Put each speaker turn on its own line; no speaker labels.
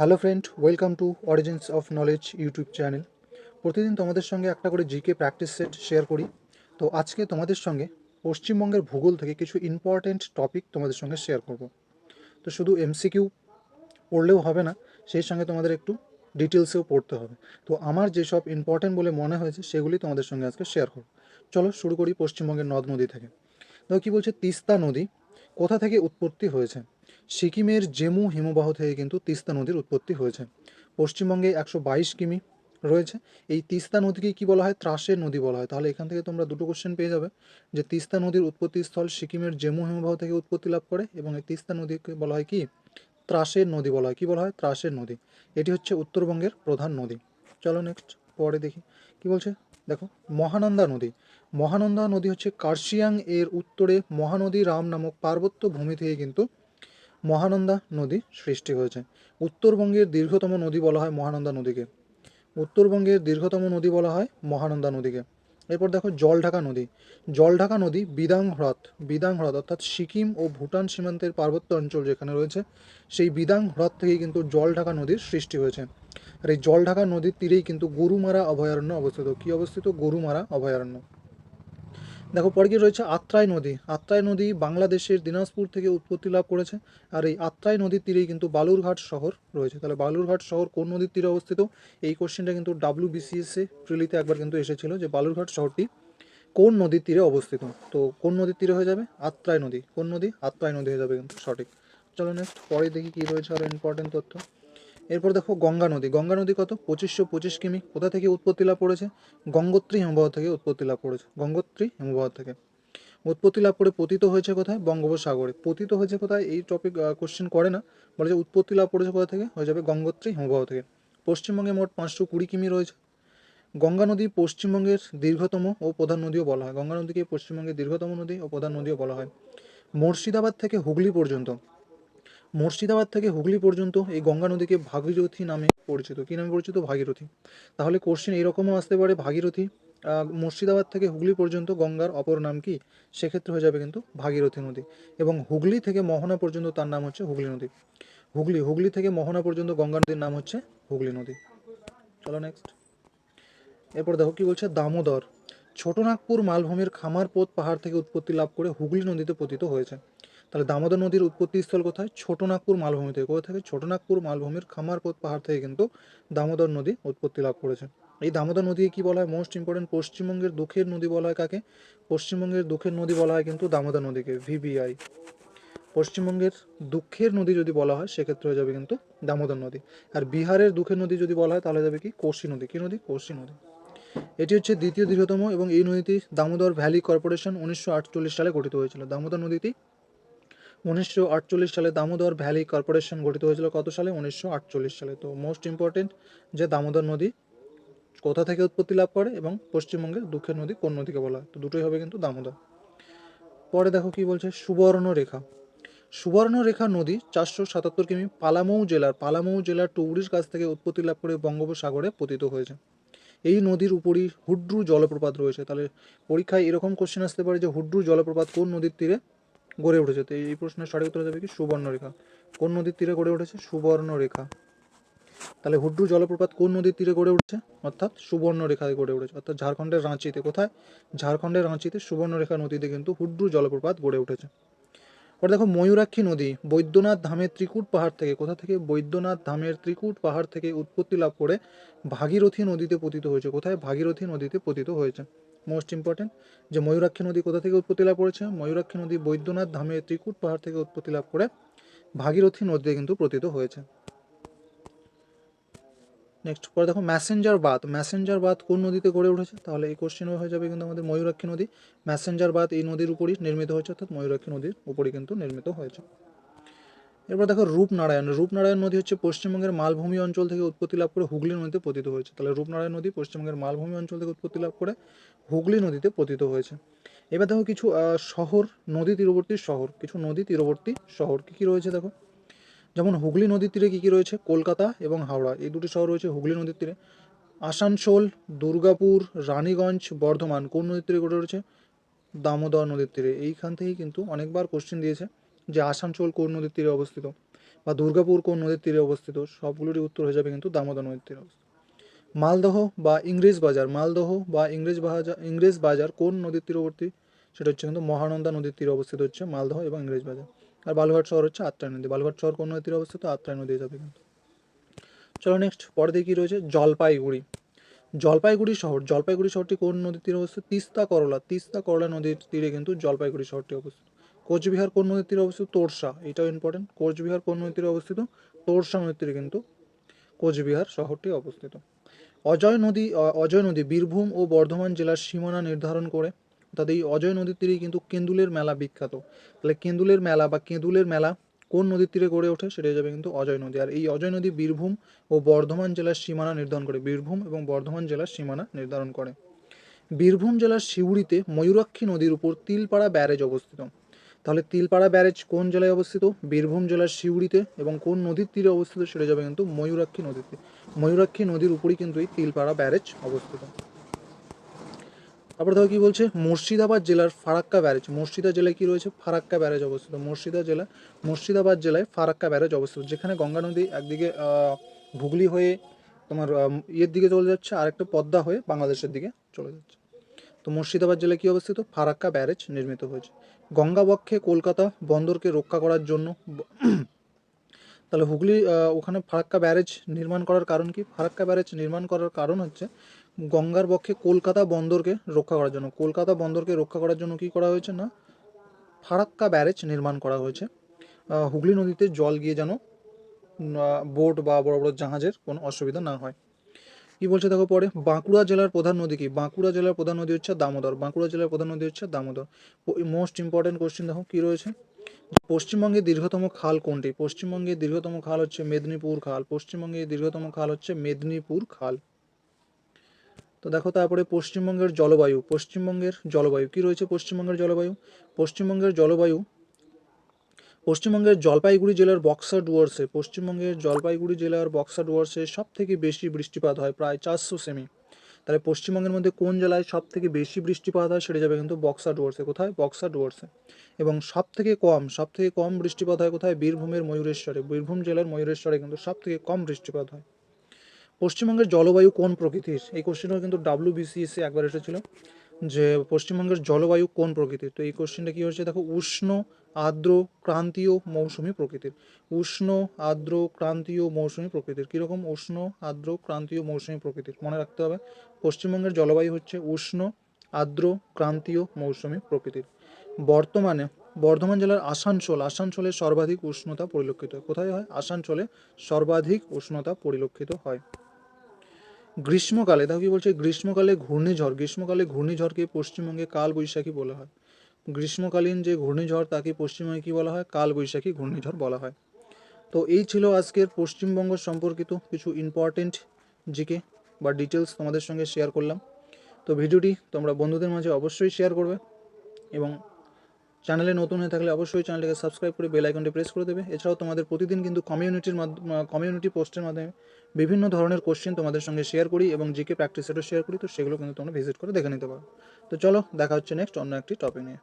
Hello friend welcome to origins of knowledge YouTube channel প্রতিদিন তোমাদের সঙ্গে একটা করে জিকে প্র্যাকটিস সেট শেয়ার করি। তো আজকে তোমাদের সঙ্গে পশ্চিমবঙ্গের ভূগোল থেকে কিছু ইম্পর্ট্যান্ট টপিক তোমাদের সঙ্গে শেয়ার করব। তো শুধু এমসিকিউ পড়লেও হবে না, সেই সঙ্গে তোমাদের একটু ডিটেলসেও পড়তে হবে। তো আমার যেসব ইম্পর্ট্যান্ট বলে মনে হয়েছে, সেগুলি তোমাদের সঙ্গে আজকে শেয়ার করব। চলো শুরু করি পশ্চিমবঙ্গের নদ নদী থেকে। দেখো কী বলছে? তিস্তা নদী কোথা থেকে উৎপত্তি হয়েছে? সিকিমের জেমু হিমবাহ থেকে কিন্তু তিস্তা নদীর উৎপত্তি হয়েছে। পশ্চিমবঙ্গে একশো বাইশ কিমি রয়েছে। এই তিস্তা নদীকে কি বলা হয়? ত্রাসের নদী বলা হয়। তাহলে এখান থেকে তোমরা দুটো কোশ্চেন পেয়ে যাবে যে তিস্তা নদীর উৎপত্তি স্থল সিকিমের জেমু হিমবাহ থেকে উৎপত্তি লাভ করে এবং এই তিস্তা নদীকে বলা হয় কি? ত্রাসের নদী বলা হয়। কি বলা হয়? ত্রাসের নদী। এটি হচ্ছে উত্তরবঙ্গের প্রধান নদী। চলো নেক্সট পরে দেখি। কি বলছে? দেখো, মহানন্দা নদী। মহানন্দা নদী হচ্ছে কার্শিয়াং এর উত্তরে মহানদী রাম নামক পার্বত্য ভূমি থেকে কিন্তু মহানন্দা নদী সৃষ্টি হয়েছে। উত্তরবঙ্গের দীর্ঘতম নদী বলা হয় মহানন্দা নদীকে। উত্তরবঙ্গের দীর্ঘতম নদী বলা হয় মহানন্দা নদীকে। এরপর দেখো জলঢাকা নদী। জলঢাকা নদী বিদাং হ্রদ বিদাং হ্রদ অর্থাৎ সিকিম ও ভুটান সীমান্তের পার্বত্য অঞ্চল যেখানে রয়েছে, সেই বিদাং হ্রদ থেকেই কিন্তু জলঢাকা নদীর সৃষ্টি হয়েছে। আর এই জলঢাকা নদীর তীরেই কিন্তু গরুমারা অভয়ারণ্য অবস্থিত। কি অবস্থিত? গরুমারা অভয়ারণ্য। দেখো, পরে কি রয়েছে আত্রাই নদী। আত্রাই নদী বাংলাদেশের দিনাজপুর থেকে উৎপত্তি লাভ করেছে। আর এই আত্রাই নদীর তীরেই কিন্তু বালুরঘাট শহর রয়েছে। তাহলে বালুরঘাট শহর কোন নদীর তীরে অবস্থিত? এই কোশ্চেনটা কিন্তু ডাব্লিউ বিসিএসএ প্রিলিতে একবার কিন্তু এসেছিল যে বালুরঘাট শহরটি কোন নদীর তীরে অবস্থিত? তো কোন নদীর তীরে হয়ে যাবে? আত্রাই নদী। কোন নদী? আত্রাই নদী হয়ে যাবে কিন্তু সঠিক। চলো নেক্সট পরে দেখি কী রয়েছে আরও ইম্পর্টেন্ট তথ্য। এরপর দেখো গঙ্গা নদী। গঙ্গা নদী কত? পঁচিশশো পঁচিশ কিমি। কোথা থেকে উৎপত্তি লাভ করেছে? গঙ্গোত্রী হিমবাহ থেকে উৎপত্তি লাভ করেছে। গঙ্গোত্রী হিমবাহ থেকে। উৎপত্তি লাভ করে পতিত হয়েছে কোথায়? বঙ্গোপসাগরে। পতিত হয়েছে কোথায়? এই টপিক কোশ্চেন করে না। বলে যে উৎপত্তি লাভ করেছে কোথা থেকে? হয়ে যাবে গঙ্গোত্রী হিমবাহ থেকে। পশ্চিমবঙ্গে মোট পাঁচশো কুড়ি কিমি রয়েছে। গঙ্গা নদী পশ্চিমবঙ্গের দীর্ঘতম ও প্রধান নদীও বলা হয়। গঙ্গা নদীকে পশ্চিমবঙ্গের দীর্ঘতম নদী ও প্রধান নদীও বলা হয়। মুর্শিদাবাদ থেকে হুগলি পর্যন্ত। মুর্শিদাবাদ থেকে হুগলি পর্যন্ত এই গঙ্গা নদীকে ভাগীরথী নামে পরিচিত। কী নামে পরিচিত? ভাগীরথী। তাহলে কোশ্চেন এরকমও আসতে পারে, ভাগীরথী। মুর্শিদাবাদ থেকে হুগলি পর্যন্ত গঙ্গার অপর নাম কি? সেক্ষেত্রে হয়ে যাবে কিন্তু ভাগীরথী নদী। এবং হুগলি থেকে মোহনা পর্যন্ত তার নাম হচ্ছে হুগলি নদী। হুগলি হুগলি থেকে মোহনা পর্যন্ত গঙ্গা নদীর নাম হচ্ছে হুগলি নদী। চলো নেক্সট এরপর দেখো কি বলছে, দামোদর। ছোটনাগপুর মালভূমির খামারপোত পাহাড় থেকে উৎপত্তি লাভ করে হুগলি নদীতে পতিত হয়েছে। তাহলে দামোদর নদীর উৎপত্তি স্থল কোথায়? ছোটনাগপুর মালভূমি থেকে। কোথা থাকে? ছোটনাগপুর মালভূমির খামারপোত পাহাড় থেকে কিন্তু দামোদর নদী উৎপত্তি লাভ করেছে এই দামোদর নদীকে কি বলা হয়? মোস্ট ইম্পর্টেন্ট পশ্চিমবঙ্গের দুঃখের নদী বলা হয় কাকে? পশ্চিমবঙ্গের দুঃখের নদী বলা হয় কিন্তু দামোদর নদীকে ভিবিআই পশ্চিমবঙ্গের দুঃখের নদী যদি বলা হয়, সেক্ষেত্রে হয়ে যাবে কিন্তু দামোদর নদী। আর বিহারের দুঃখের নদী যদি বলা হয়, তাহলে যাবে কি? কোশি নদী। কি নদী? কোশি নদী। এটি হচ্ছে দ্বিতীয় দীর্ঘতম এবং এই নদীটি দামোদর ভ্যালি কর্পোরেশন উনিশশো আটচল্লিশ সালে গঠিত হয়েছিল। দামোদর নদীটি উনিশশো আটচল্লিশ সালে দামোদর ভ্যালি কর্পোরেশন গঠিত হয়েছিল। কত সালে? উনিশশো আটচল্লিশ সালে। তো মোস্ট ইম্পর্টেন্ট যে দামোদর নদী কোথা থেকে উৎপত্তি লাভ করে এবং পশ্চিমবঙ্গের দুঃখের নদী কোন নদীকে বলা হয়? তো দুটোই হবে কিন্তু দামোদর। পরে দেখো কি বলছে? সুবর্ণরেখা। সুবর্ণরেখা নদী চারশো সাতাত্তর কিমি পালামৌ জেলার পালামৌ জেলার টৌরির কাছ থেকে উৎপত্তি লাভ করে বঙ্গোপসাগরে পতিত হয়েছে। এই নদীর উপরই হুড্রু জলপ্রপাত রয়েছে। তাহলে পরীক্ষায় এরকম কোশ্চেন আসতে পারে যে হুড্রু জলপ্রপাত কোন নদীর তীরে গড়ে উঠেছে। তো এই প্রশ্নের সঠিক উত্তর যাবে কি? সুবর্ণরেখা। কোন নদীর তীরে গড়ে উঠেছে? সুবর্ণরেখা। তাহলে হুড্রু জলপ্রপাত কোন নদীর তীরে গড়ে উঠেছে? অর্থাৎ সুবর্ণরেখায় গড়ে উঠেছে। অর্থাৎ ঝাড়খণ্ডের রাঁচিতে। কোথায়? ঝাড়খণ্ডের রাঁচিতে সুবর্ণরেখা নদীতে কিন্তু হুড্রু জলপ্রপাত গড়ে উঠেছে। পরে দেখো, ময়ূরাক্ষী নদী, বৈদ্যনাথ ধামের ত্রিকুট পাহাড় থেকে, কোথা থেকে? বৈদ্যনাথ ধামের ত্রিকুট পাহাড় থেকে উৎপত্তি লাভ করে ভাগীরথী নদীতে পতিত হয়েছে। কোথায়? ভাগীরথী নদীতে পতিত হয়েছে। মোস্ট ইম্পর্টেন্ট যে ময়ূরাক্ষী নদী কোথা থেকে উৎপত্তি লাভ করেছে? ময়ূরাক্ষী নদী বৈদ্যনাথ ধামের ত্রিকুট পাহাড় থেকে উৎপত্তি লাভ করে ভাগীরথী নদীতে কিন্তু পতিত হয়েছে। নেক্সট পরে দেখো ম্যাসেঞ্জার বাঁধ ম্যাসেঞ্জার বাঁধ কোন নদীতে গড়ে উঠেছে? তাহলে এই কোশ্চেন হয়ে যাবে কিন্তু আমাদের ময়ূরাক্ষী নদী। ম্যাসেঞ্জার বাঁধ এই নদীর উপরই নির্মিত হয়েছে, অর্থাৎ ময়ূরাক্ষী নদীর উপরই কিন্তু নির্মিত হয়েছে। এরপর দেখো রূপনারায়ণ রূপনারায়ণ নদী হচ্ছে পশ্চিমবঙ্গের মালভূমি অঞ্চল থেকে উৎপত্তি লাভ করে হুগলি নদীতে পতিত হয়েছে। তাহলে রূপনারায়ণ নদী পশ্চিমবঙ্গের মালভূমি অঞ্চল থেকে উৎপত্তি লাভ করে হুগলি নদীতে পতিত হয়েছে। এবার দেখো কিছু শহর, নদী তীরবর্তী শহর, কিছু নদী তীরবর্তী শহর কী কী রয়েছে দেখো? যেমন হুগলি নদীর তীরে কী কী রয়েছে? কলকাতা এবং হাওড়া, এই দুটি শহর রয়েছে হুগলি নদীর তীরে। আসানসোল, দুর্গাপুর, রানীগঞ্জ, বর্ধমান, কোন নদীর তীরে গড়ে উঠেছে? দামোদর নদীর তীরে। এইখান থেকেই কিন্তু অনেকবার কোশ্চেন দিয়েছে। যে আসানসোল কোন নদীর তীরে অবস্থিত বা দুর্গাপুর কোন নদীর তীরে অবস্থিত, সবগুলোরই উত্তর হয়ে যাবে কিন্তু দামোদর নদীর তীরে অবস্থিত। মালদহ বা ইংরেজ বাজার, মালদহ বা ইংরেজ বাজার ইংরেজ বাজার কোন নদীর তীরবর্তী? সেটা হচ্ছে কিন্তু মহানন্দা নদীর তীরে অবস্থিত হচ্ছে মালদহ এবং ইংরেজ বাজার। আর বালুঘাট শহর হচ্ছে আত্রাই নদী। বালুঘাট শহর কোন নদীর তীরে অবস্থিত? আত্রাই নদী যাবে কিন্তু। চলো নেক্সট পরে কী রয়েছে? জলপাইগুড়ি। জলপাইগুড়ি শহর, জলপাইগুড়ি শহরটি কোন নদীর তীরে অবস্থিত? তিস্তা করলা। তিস্তা করলা নদীর তীরে কিন্তু জলপাইগুড়ি শহরটি অবস্থিত। কোচবিহার কোন নদীর তীরে অবস্থিত? তোরসা এটাও ইম্পর্টেন্ট কোচবিহার কোন নদীর তীরে অবস্থিত? তোরসা নদীর তীরে কিন্তু কোচবিহার শহরটি অবস্থিত। অজয় নদী অজয় নদী বীরভূম ও বর্ধমান জেলার সীমানা নির্ধারণ করে। অর্থাৎ এই অজয় নদীর তীরেই কিন্তু কেন্দুলের মেলা বিখ্যাত। তাহলে কেন্দুলের মেলা বা কেঁদুলের মেলা কোন নদীর তীরে গড়ে ওঠে? সেটা যাবে কিন্তু অজয় নদী। আর এই অজয় নদী বীরভূম ও বর্ধমান জেলার সীমানা নির্ধারণ করে। বীরভূম এবং বর্ধমান জেলার সীমানা নির্ধারণ করে। বীরভূম জেলার সিউড়িতে ময়ূরাক্ষী নদীর উপর তিলপাড়া ব্যারেজ অবস্থিত। তাহলে তিলপাড়া ব্যারেজ কোন জেলায় অবস্থিত? বীরভূম জেলার সিউড়িতে এবং কোন নদীর তীরে অবস্থিত সেটা যাবে কিন্তু ময়ূরাক্ষী নদীতে। ময়ূরাক্ষী নদীর উপরই কিন্তু এই তিলপাড়া ব্যারেজ অবস্থিত। তারপর ধরো কি বলছে? মুর্শিদাবাদ জেলার ফারাক্কা ব্যারেজ। মুর্শিদা জেলায় কি রয়েছে? ফারাক্কা ব্যারেজ অবস্থিত। মুর্শিদা জেলা, মুর্শিদাবাদ জেলায় ফারাক্কা ব্যারেজ অবস্থিত, যেখানে গঙ্গা নদী একদিকে হুগলি হয়ে তোমার ইয়ের দিকে চলে যাচ্ছে আর একটা পদ্মা হয়ে বাংলাদেশের দিকে চলে যাচ্ছে। তো মুর্শিদাবাদ জেলায় কি অবস্থিত? ফারাক্কা ব্যারেজ নির্মিত হয়েছে। গঙ্গাবক্ষে কলকাতা বন্দরকে রক্ষা করার জন্য তাহলে হুগলি ওখানে ফারাক্কা ব্যারেজ নির্মাণ করার কারণ কি? ফারাক্কা ব্যারেজ নির্মাণ করার কারণ হচ্ছে গঙ্গার পক্ষে কলকাতা বন্দরকে রক্ষা করার জন্য। কলকাতা বন্দরকে রক্ষা করার জন্য কি করা হয়েছে না? ফারাক্কা ব্যারেজ নির্মাণ করা হয়েছে। হুগলি নদীতে জল গিয়ে যেন বোট বা বড় বড় জাহাজের কোনো অসুবিধা না হয়। কি বলছে দেখো পরে? বাঁকুড়া জেলার প্রধান নদী কি? বাঁকুড়া জেলার প্রধান নদী হচ্ছে দামোদর। বাঁকুড়া জেলার প্রধান নদী হচ্ছে দামোদর। মোস্ট ইম্পর্টেন্ট কোশ্চেন দেখো, কি রয়েছে? পশ্চিমবঙ্গের দীর্ঘতম খাল কোনটি? পশ্চিমবঙ্গের দীর্ঘতম খাল হচ্ছে মেদিনীপুর খাল। পশ্চিমবঙ্গের দীর্ঘতম খাল হচ্ছে মেদিনীপুর খাল। তো দেখো তারপরে পশ্চিমবঙ্গের জলবায়ু। পশ্চিমবঙ্গের জলবায়ু, কি রয়েছে পশ্চিমবঙ্গের জলবায়ু? পশ্চিমবঙ্গের জলবায়ু পশ্চিমবঙ্গের জলপাইগুড়ি জেলার বক্সা ডুয়ার্সে, পশ্চিমবঙ্গের জলপাইগুড়ি জেলার বক্সা ডুয়ার্সে সব থেকে বেশি বৃষ্টিপাত হয় প্রায় চারশো সেমি। তাহলে পশ্চিমবঙ্গের মধ্যে কোন জেলায় সব থেকে বেশি বৃষ্টিপাত হয় সেটা যাবে কিন্তু বক্সা ডুয়ার্সে। কোথায়? বক্সা ডুয়ার্সে। এবং সব থেকে কম সব থেকে কম বৃষ্টিপাত হয় কোথায়? বীরভূমের ময়ূরেশ্বরে। বীরভূম জেলার ময়ূরেশ্বরে কিন্তু সব থেকে কম বৃষ্টিপাত হয়। পশ্চিমবঙ্গের জলবায়ু কোন প্রকৃতির? এই কোশ্চেনটা কিন্তু ডাব্লিউ বিসিএসে একবার এসেছিল। যে পশ্চিমবঙ্গের জলবায়ু কোন প্রকৃতির? তো এই কোশ্চেনটা কী হচ্ছে দেখো, উষ্ণ, আর্দ্র, ক্রান্তীয় মৌসুমী প্রকৃতির। উষ্ণ, আর্দ্র, ক্রান্তীয় মৌসুমী প্রকৃতির। কীরকম উষ্ণ, আর্দ্র, ক্রান্তীয় মৌসুমী প্রকৃতির? মনে রাখতে হবে, পশ্চিমবঙ্গের জলবায়ু হচ্ছে উষ্ণ, আর্দ্র, ক্রান্তীয় মৌসুমী প্রকৃতির। বর্তমানে বর্ধমান জেলার আসানসোল, আসানসোলে সর্বাধিক উষ্ণতা পরিলক্ষিত হয়। কোথায় হয়? আসানসোলে সর্বাধিক উষ্ণতা পরিলক্ষিত হয়। গ্রীষ্মকালে, দেখো কি বলছে? গ্রীষ্মকালে ঘূর্ণিঝড়, গ্রীষ্মকালে ঘূর্ণিঝড়কে পশ্চিমবঙ্গে কাল বৈশাখী বলা হয়। গ্রীষ্মকালীন যে ঘূর্ণিঝড়, তাকে পশ্চিমবঙ্গে কী বলা হয়? কাল বৈশাখী ঘূর্ণিঝড় বলা হয়। তো এই ছিল আজকের পশ্চিমবঙ্গ সম্পর্কিত কিছু ইম্পর্টেন্ট জিকে বা ডিটেলস তোমাদের সঙ্গে শেয়ার করলাম। তো ভিডিওটি তোমরা বন্ধুদের মাঝে অবশ্যই শেয়ার করবে এবং চ্যানেলে নতুন হয়ে থাকলে অবশ্যই চ্যানেলটিকে সাবস্ক্রাইব করে বেল আইকনটি প্রেস করে দেবে। এছাড়াও তোমাদের প্রতিদিন কিন্তু কমিউনিটির মাধ্যমে কমিউনিটি পোস্টের মাধ্যমে বিভিন্ন ধরনের কোশ্চেন তোমাদের সঙ্গে শেয়ার করি এবং জিকে প্র্যাকটিস সেটও শেয়ার করি, তো সেগুলো কিন্তু তোমরা ভিজিট করে দেখে নিতে পারো। তো চলো, দেখা হচ্ছে নেক্সট অন্য একটি টপিক নিয়ে।